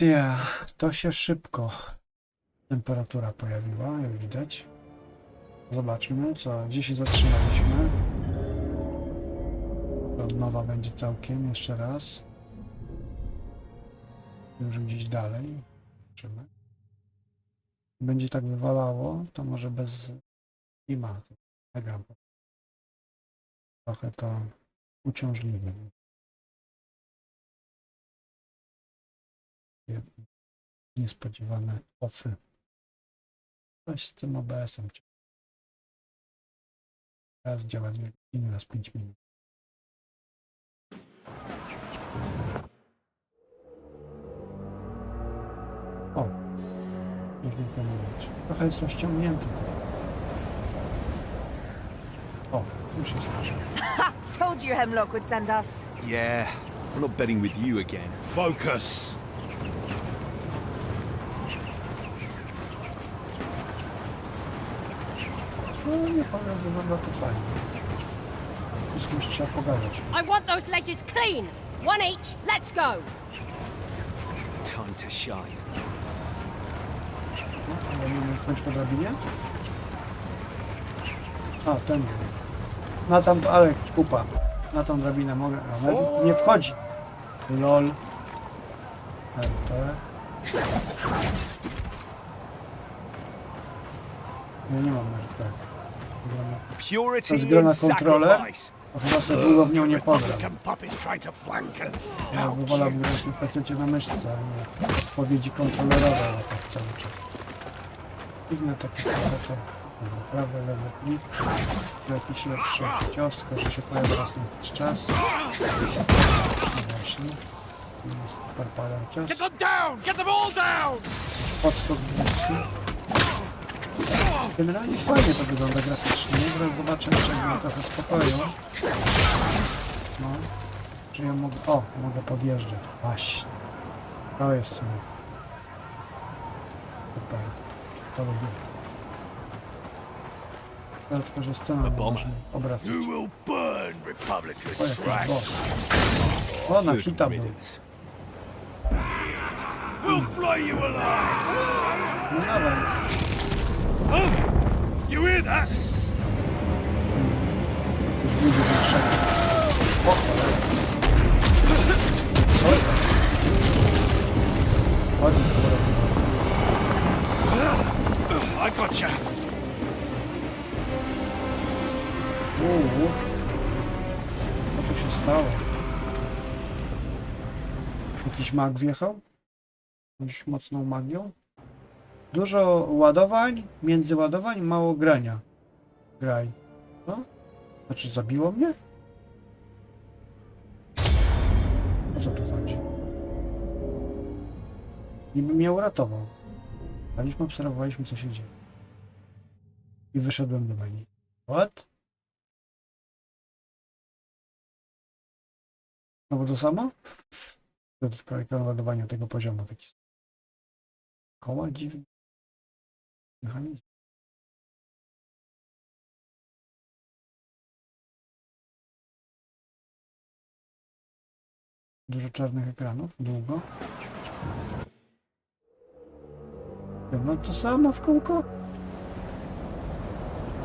Ja, to się szybko temperatura pojawiła, jak widać. Zobaczmy, co, gdzie się zatrzymaliśmy. To Od nowa będzie całkiem, jeszcze raz. Już gdzieś dalej. Zobaczymy. Będzie tak wywalało, to może bez klima. Trochę to uciążliwe. Jedno Niespodziewane ofy. Coś z tym OBS-em. Teraz działa dwie godziny raz 5 minut. O! Nie wiem pomylić. Trochę jest rozciągnięty. O, już jest lepsze. Told you Hemlock would send us. Yeah, I'm not betting with you again. Focus. No nie powiem, wygląda to fajnie. Z kimś trzeba pogadać. I want those ledges clean. One each. Let's go. Time to shine. No, nie wiem, wchodź po drabinie? A, ten. Na tam to, ale kupa. Na tą drabinę mogę. A, nie wchodzi. LOL. RP. Ja nie mam RP. Purity na and kontrolę. sacrifice. To chyba sobie długo w nią nie pogram. Republican puppets trying to flank us. Ja How wolałbym cute. grać na PC na myszce, a nie odpowiedzi kontrolerowe ale tak cały czas. Inne takie dobra, prawy, lewy klik, tu jakiś lepszy cios, tylko że się pojawia raz na czas. Właśnie. Tu Jest parpalar cios. Get them down! Get them all down! Podskok bliski. Generalnie fajnie to wygląda graficznie. Zaraz zobaczę jeszcze jak trochę spokoju. No. Czy ja mogę... O, mogę podjeżdżać. Właśnie. To jest smutne. Super. To lubię. Ale tylko, że scena nie bomber. można obracać. O, jakiś trash. boss. O, na hita był. No dawaj. Oh! You hear that? I gotcha. Co tu się stało? Jakiś mag wjechał? Jakąś mocną magią? Dużo ładowań, między ładowań, mało grania. Graj. No? Znaczy zabiło mnie? O co tu chodzi? Niby mnie uratował. Staliśmy, obserwowaliśmy co się dzieje. I wyszedłem do menu. What? No bo to samo? To jest projektowane ładowania tego poziomu. Taki... Koła dziwne. Mechanizm. Dużo czarnych ekranów, długo. No to samo w kółko?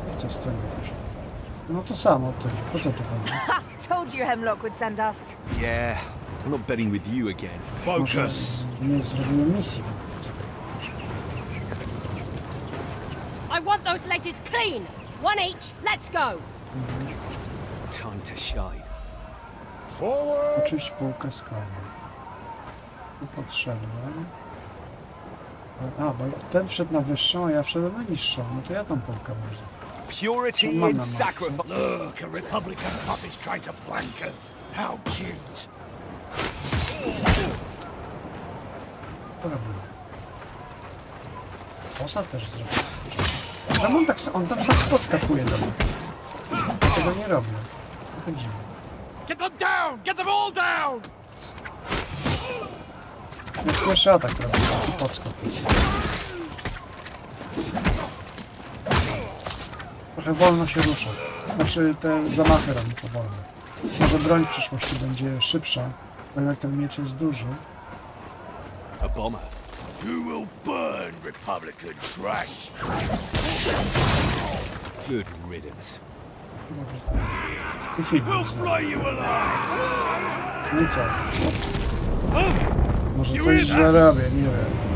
Nie chcę sceny, proszę. No to samo, ty. Po co tu chodzi? Ha! Told you Hemlock would send us. Yeah, I'm not betting with you again. Może Focus. nie zrobiłem misji. I want those ledges clean. One each. Let's go. Time to shine. Forward! Oczyść półkę z kawą. Tu podszedłem. A, bo ten wszedł na wyższą, a ja wszedłem na niższą. No to ja tą półkę może. Purity must. sacrifice. Look, a Republican puppet's trying to flank us. How cute. Robiłem. Posa też zrobił. Tam on, tak, on tam sam podskakuje do mnie. Ja tego nie robię. Trochę dziwne. Get them down! Get them all down! Jak pierwszy atak robię, podskok. Trochę wolno się rusza. Znaczy te zamachy robi powolno. Może broń w przyszłości będzie szybsza, bo jak ten miecz jest duży. A bomber. You will burn Republican trash. Good riddance. Może tak. I film. We'll flay you alive. No co? Może coś zarabię, nie wiem.